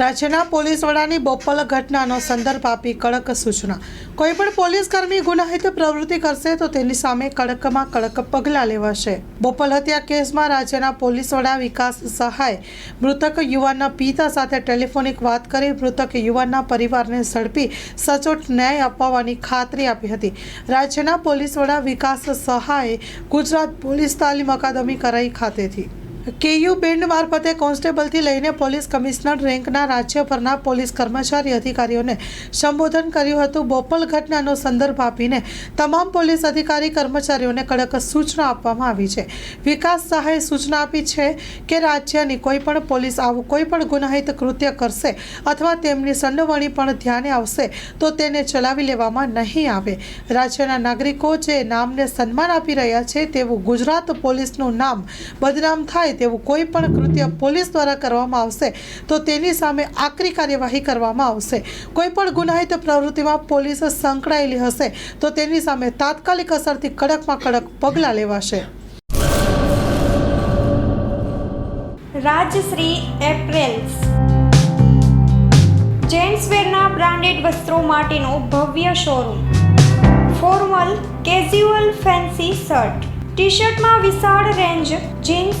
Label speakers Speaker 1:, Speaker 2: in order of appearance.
Speaker 1: રાજ્યના પોલીસ વડાની બોપલ ઘટનાનો સંદર્ભ આપી કડક સૂચના. કોઈપણ પોલીસ કર્મી ગુનાહિત પ્રવૃત્તિ કરશે તો તેની સામે કડકમાં કડક પગલાં લેવાશે. બોપલ હત્યા કેસમાં રાજ્યના પોલીસ વડા વિકાસ સહાય, મૃતક યુવાનના પિતા સાથે ટેલિફોનિક વાત કરી મૃતક યુવાનના પરિવારને ઝડપી સચોટ ન્યાય અપાવવાની ખાતરી આપી હતી. રાજ્યના પોલીસ વડા વિકાસ સહાય ગુજરાત પોલીસ તાલીમ અકાદમી કરાઈ ખાતેથી. કેયુ બેન્ડ મારફતે કોન્સ્ટેબલથી લઈને પોલીસ કમિશનર રેન્કના રાજ્યભરના પોલીસ કર્મચારી અધિકારીઓને સંબોધન કર્યું હતું. બોપલ ઘટનાનો સંદર્ભ આપીને તમામ પોલીસ અધિકારી કર્મચારીઓને કડક સૂચના આપવામાં આવી છે. વિકાસ સહાયે સૂચના આપી છે કે રાજ્યની કોઈ પણ પોલીસ આવું કોઈ પણ ગુનાહિત કૃત્ય કરશે અથવા તેમની સંડોવણી પણ ધ્યાને આવશે તો તેને ચલાવી લેવામાં નહીં આવે. રાજ્યના નાગરિકો જે નામને સન્માન આપી રહ્યા છે તેવું ગુજરાત પોલીસનું નામ બદનામ થાય તેવું કોઈ પણ કૃત્ય પોલીસ દ્વારા કરવામાં આવશે, તો તેની સામે આકરી કાર્યવાહી કરવામાં આવશે. કોઈ પણ ગુનાહિત પ્રવૃત્તિમાં પોલીસ સંકળાયેલી હશે, તો તેની સામે તાત્કાલિક અસરથી કડકમાં કડક પગલાં લેવાશે.
Speaker 2: રાજશ્રી એપ્રેલ્સ. જેન્ટ્સવેરના બ્રાન્ડેડ વસ્ત્રો માટેનો ભવ્ય showroom. Formal casual fancy shirt. T શર્ટમાં વિશાળ રેન્જ જીન્સ